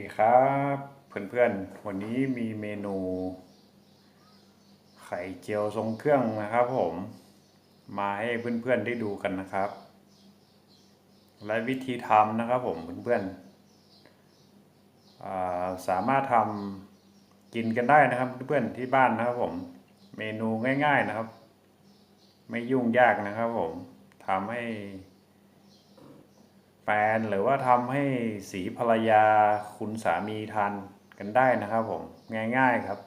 ดีครับเพื่อนๆ วันนี้มีเมนู ไข่เจียวทรงเครื่องนะครับผม มาให้เพื่อนๆได้ดูกันนะครับ และวิธีทำนะครับผมเพื่อนๆาสามารถทำกินกันได้นะครับเพื่อนๆที่บ้านนะครับผม เมนูง่าย ๆนะครับ ไม่ยุ่งยากนะครับผมทำให้ แฟนหรือว่าทำให้สีภรรยาคุณสามีทานกันได้นะครับผมง่ายๆครับ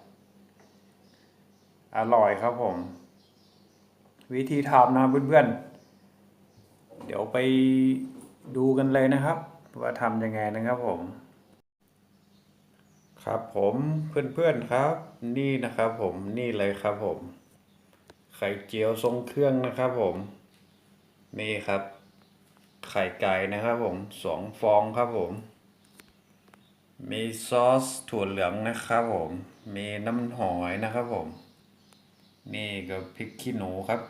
อร่อยครับผม วิธีทำนะเพื่อนๆ เดี๋ยวไปดูกันเลยนะครับ ว่าทำยังไงนะครับผม ครับผมเพื่อนๆครับ นี่นะครับผมนี่เลยครับผม ไข่เจียวทรงเครื่องนะครับผม นี่ครับ ไข่ไก่นะครับผมสองฟองครับผม มีซอสถั่วเหลืองนะครับผม มีน้ำหอยนะครับผม นี่ก็พริกขี้หนูครับ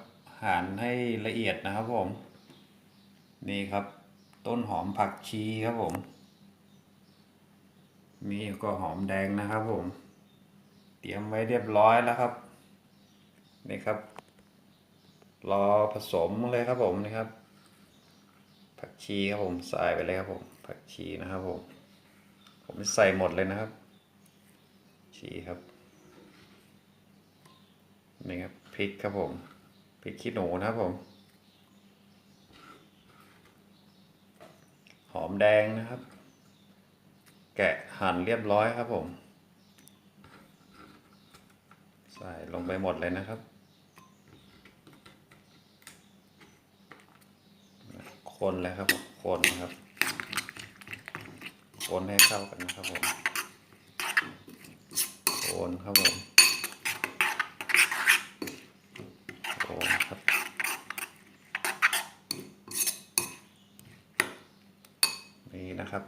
หั่นให้ละเอียดนะครับผม นี่ครับ ต้นหอมผักชีครับผมมีก็หอมแดงนะครับผม เตรียมไว้เรียบร้อยแล้วครับ นี่ครับ รอผสมเลยครับผมนี่ครับ ผักชีครับผมใส่ไปเลยครับผม ผักชีนะครับผม ผมใส่หมดเลยนะครับ ชีครับนี่ครับพริกครับผมพริกขี้หนูนะครับผม หอมแดงนะครับ แกะหั่นเรียบร้อยครับผม ใส่ลงไปหมดเลยนะครับ คนเลยครับผมคนครับ คนให้เข้ากันนะครับผมคนครับผมคนครับนี่นะครับ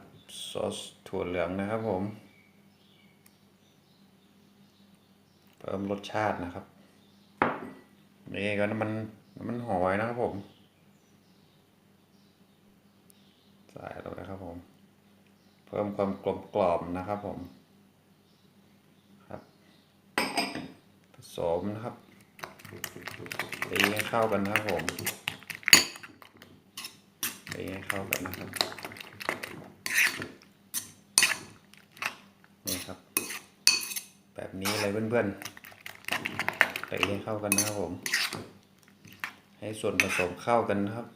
ซอสถั่วเหลืองนะครับผมเพิ่มรสชาตินะครับนี่ก็น้ำมันน้ำมันหอยนะครับผม ใส่ลงไปครับผม เพิ่มความกลมกล่อมนะครับผมครับผสมนะครับตีให้เข้ากันนะครับผมตีให้เข้ากันนะครับนี่ครับ แบบนี้เลยเพื่อนๆตีให้เข้ากันนะครับผม ให้ส่วนผสมเข้ากันนะครับ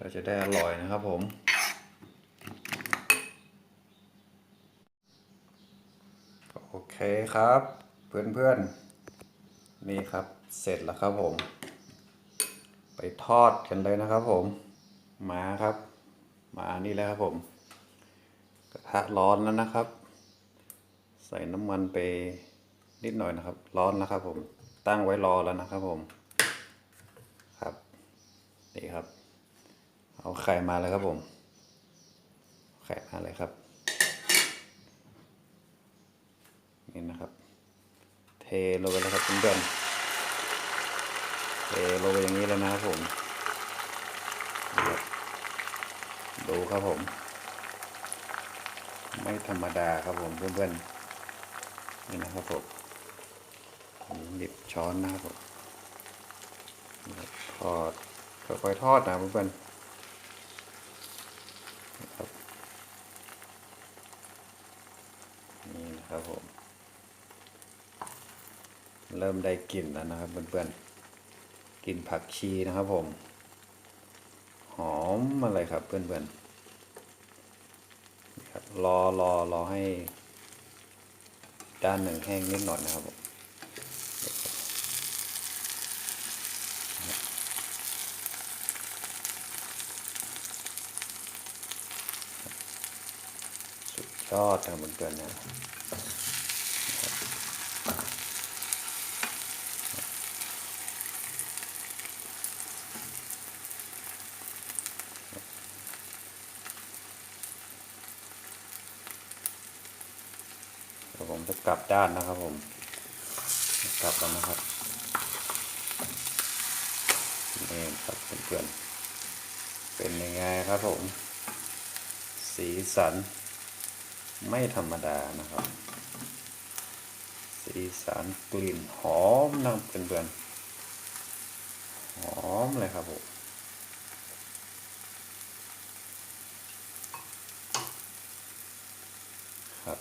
เราจะได้อร่อยนะครับผม โอเคครับ เพื่อนๆ นี่ครับเสร็จแล้วครับผม ไปทอดกันเลยนะครับผม มาครับ มานี่แล้วครับผม กระทะร้อนแล้วนะครับ ใส่น้ำมันไปนิดหน่อยนะครับ ร้อนแล้วครับผม ตั้งไว้รอแล้วนะครับผม ครับ นี่ครับ เอาไข่มาเลยครับผม ไข่มาเลยครับ นี่นะครับ เทลงไปแล้วครับเพื่อนเทลงไปอย่างนี้แล้วนะครับผม ดูครับผม ไม่ธรรมดาครับผมเพื่อนๆ นี่นะครับผมผมหยิบช้อนนะครับผมทอดค่อยๆทอดนะเพื่อนๆ นะครับนี่นะครับ ผม เริ่มได้กลิ่นแล้วนะครับเพื่อนๆกลิ่นผักชีนะครับผม หอมอะไรครับเพื่อนๆครับรอรอรอให้ด้านหนึ่งแห้งนิดหน่อยนะครับผมสุดยอดนเพื่อนๆนะเดี๋ยวผมจะ กลับด้านนะครับผม กลับแล้วนะครับนี่ครับเพื่อนๆเป็นยังไงครับผม สีสัน ไม่ธรรมดานะครับ สีสันกลิ่นหอมนะครับเพื่อนๆหอมเลยครับผมครับ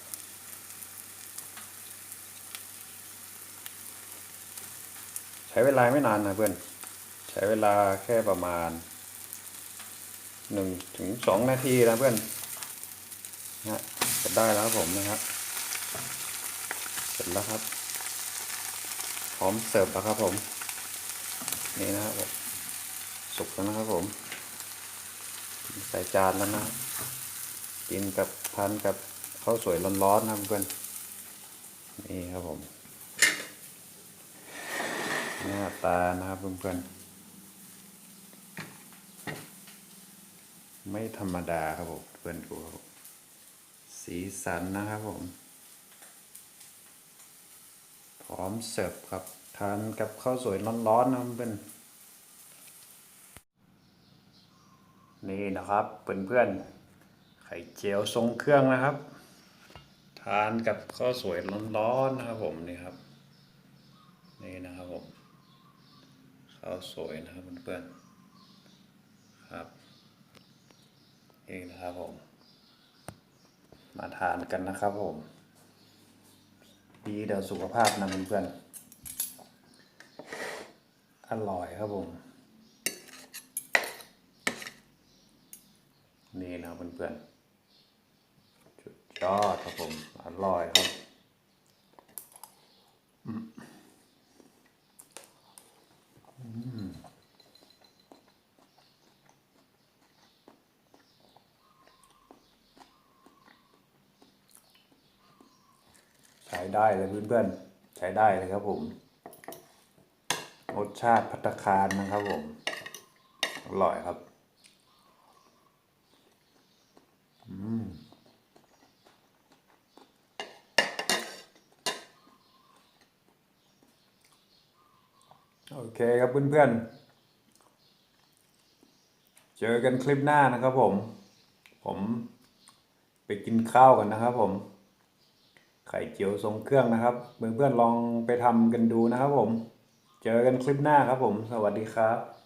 ใช้เวลาไม่นานนะเพื่อน ใช้เวลาแค่ประมาณหนึ่งถึงสองนาทีนะเพื่อนนะจะได้แล้วครับผมนะครับ เสร็จแล้วครับพร้อมเสิร์ฟแล้วครับผม นี่นะครับผมสุกแล้วนะครับผมใส่จานแล้วนะ กินกับทานกับข้าวสวยร้อนๆนะเพื่อนนี่ครับผม หน้าตานะครับเพื่อนๆ ไม่ธรรมดาครับผมเพื่อนกูครับผมสีสันนะครับผม พร้อมเสิร์ฟครับ ทานกับข้าวสวยร้อนๆนะเพื่อนนี่นะครับเพื่อนๆ ไข่เจียวทรงเครื่องนะครับ ทานกับข้าวสวยร้อนๆนะครับผมนี่ครับ นี่นะครับผม ข้าวสวยนะครับเพื่อนๆครับนี่นะครับผม มาทานกันนะครับผมดีเดี๋ยวสุขภาพนะเพื่อนๆอร่อยครับผม นี่นะเพื่อนๆสุดยอดครับผม อร่อยครับ ช้ได้เลยเพื่อนๆ ใช้ได้เลยครับผม รสชาติพัตคารนะครับผม อร่อยครับอืมโอเคครับเพื่อนๆ เจอกันคลิปหน้านะครับผม ผมไปกินข้าวกันนะครับผม ไข่เจียวทรงเครื่องนะครับ เพื่อนๆลองไปทำกันดูนะครับผม เจอกันคลิปหน้าครับผม สวัสดีครับ